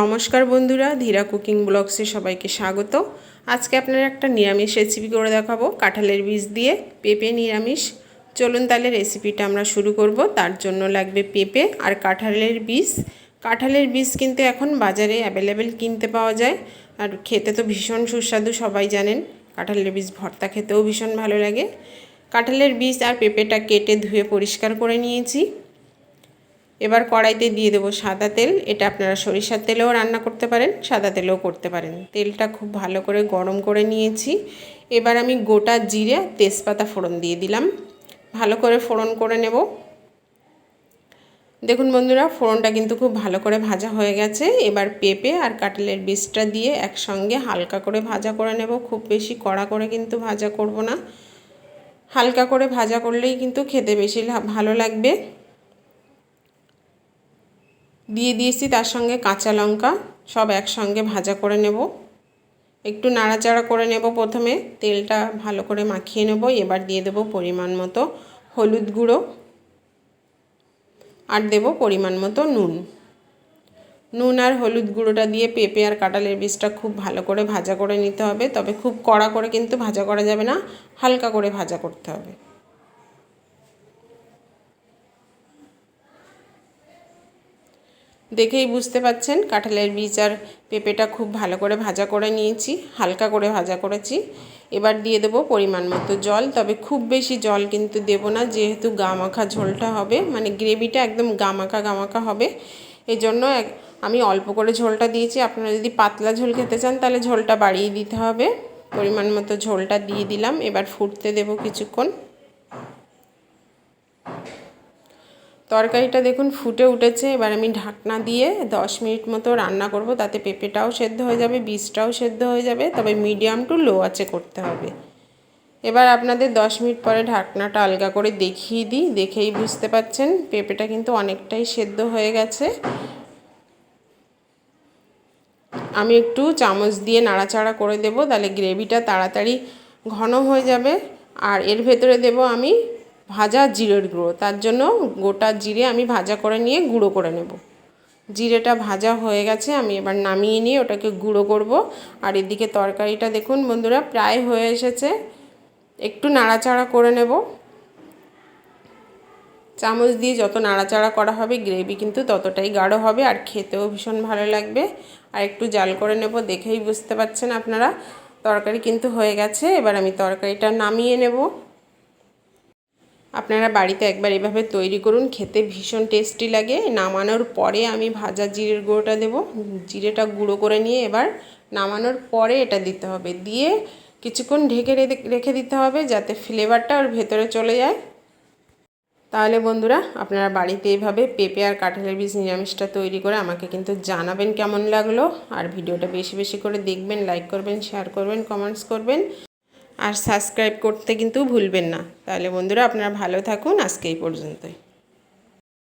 নমস্কার বন্ধুরা, ধীরা কুকিং ব্লগসে সবাইকে স্বাগত। আজকে আপনারা একটা নিরামিষ রেসিপি করে দেখাবো, কাঁঠালের বীজ দিয়ে পেঁপে নিরামিষ। চলুন তাহলে রেসিপিটা আমরা শুরু করব, তার জন্য লাগবে পেঁপে আর কাঁঠালের বীজ। কাঁঠালের বীজ কিন্তু এখন বাজারে অ্যাভেলেবেল কিনতে পাওয়া যায়, আর খেতে তো ভীষণ সুস্বাদু, সবাই জানেন। কাঁঠালের বীজ ভর্তা খেতেও ভীষণ ভালো লাগে। কাঁঠালের বীজ আর পেঁপেটা কেটে ধুয়ে পরিষ্কার করে নিয়েছি। এবার কড়াইতে দিয়ে দেবো সাদা তেল। এটা আপনারা সরিষার তেলেও রান্না করতে পারেন, সাদা তেলেও করতে পারেন। তেলটা খুব ভালো করে গরম করে নিয়েছি। এবার আমি গোটা জিরে তেজপাতা ফোড়ন দিয়ে দিলাম। ভালো করে ফোড়ন করে নেব। দেখুন বন্ধুরা, ফোড়নটা কিন্তু খুব ভালো করে ভাজা হয়ে গেছে। এবার পেঁপে আর কাঁঠালের বীজটা দিয়ে একসঙ্গে হালকা করে ভাজা করে নেব। খুব বেশি কড়া করে কিন্তু ভাজা করব না। হালকা করে ভাজা করলেই কিন্তু খেতে বেশি ভালো লাগবে। দিয়ে দিয়েছি, তার সঙ্গে কাঁচা লঙ্কা, সব একসঙ্গে ভাজা করে নেব। একটু নাড়াচাড়া করে নেব প্রথমে, তেলটা ভালো করে মাখিয়ে নেব, এবার দিয়ে দেব পরিমাণ মতো হলুদ গুঁড়ো। আর দেব পরিমাণ মতো নুন। নুন আর হলুদ গুঁড়োটা দিয়ে পেঁপে আর কাঁটালের বীজটা খুব ভালো করে ভাজা করে নিতে হবে, তবে খুব কড়া করে কিন্তু ভাজা করা যাবে না, হালকা করে ভাজা করতে হবে। দেখেই বুঝতে পাচ্ছেন, কাঁঠালের বীজ আর পেঁপেটা খুব ভালো করে ভাজা করে নিয়েছি, হালকা করে ভাজা করেছি। এবার দিয়ে দেবো পরিমাণ মতো জল, তবে খুব বেশি জল কিন্তু দেব না, যেহেতু গামাখা ঝোলটা হবে মানে গ্রেভিটা একদম গামাখা গামাখা হবে। এই জন্য আমি অল্প করে ঝোলটা দিয়েছি, আপনারা যদি পাতলা ঝোল খেতে চান তাহলে ঝোলটা বাড়িয়ে দিতে হবে। পরিমাণ মতো ঝোলটা দিয়ে দিলাম, এবার ফুটতে দেব কিছুক্ষণ। তরকারিটা দেখুন ফুটে উঠেছে, এবার আমি ঢাকনা দিয়ে দশ মিনিট মতো রান্না করব, তাতে পেঁপেটাও সেদ্ধ হয়ে যাবে, বীজটাও সেদ্ধ হয়ে যাবে, তবে মিডিয়াম টু লো আছে করতে হবে। এবার আপনাদের দশ মিনিট পরে ঢাকনাটা আলগা করে দেখিয়ে দিই, দেখেই বুঝতে পাচ্ছেন পেঁপেটা কিন্তু অনেকটাই সেদ্ধ হয়ে গেছে। আমি একটু চামচ দিয়ে নাড়াচাড়া করে দেব, তাহলে গ্রেভিটা তাড়াতাড়ি ঘন হয়ে যাবে, আর এর ভেতরে দেব আমি ভাজা জিরের গুঁড়ো, তার জন্য গোটা জিরে আমি ভাজা করে নিয়ে গুঁড়ো করে নেব। জিরেটা ভাজা হয়ে গেছে, আমি এবার নামিয়ে নিয়ে ওটাকে গুঁড়ো করব। আর এদিকে তরকারিটা দেখুন বন্ধুরা, প্রায় হয়ে এসেছে। একটু নাড়াচাড়া করে নেব। চামচ দিয়ে যত নাড়াচাড়া করা হবে, গ্রেভি কিন্তু ততটাই গাঢ় হবে আর খেতেও ভীষণ ভালো লাগবে। আর একটু জাল করে নেব, দেখেই বুঝতে পাচ্ছেন আপনারা। তরকারি কিন্তু হয়ে গেছে, এবার আমি তরকারিটা নামিয়ে নেব। আপনারা বাড়িতে একবার এভাবে তৈরি করুন, খেতে ভীষণ টেস্টি লাগে। নামানোর পরে আমি ভাজা জিরের গুঁড়োটা দেব। জিরেটা গুঁড়ো করে নিয়ে এবার নামানোর পরে এটা দিতে হবে। দিয়ে কিছুক্ষণ ঢেকে রেখে দিতে হবে যাতে ফ্লেভারটা ওর ভেতরে চলে যায়। তাহলে বন্ধুরা, আপনারা বাড়িতে এইভাবে পেঁপে আর কাঁঠালের বীজ নিরামিষটা তৈরি করে আমাকে কিন্তু জানাবেন কেমন লাগল। আর ভিডিওটা বেশি বেশি করে দেখবেন লাইক করবেন শেয়ার করবেন কমেন্টস করবেন। আর সাবস্ক্রাইব করতে কিন্তু ভুলবেন না। তাহলে বন্ধুরা আপনারা ভালো থাকুন আজকে এই পর্যন্তই।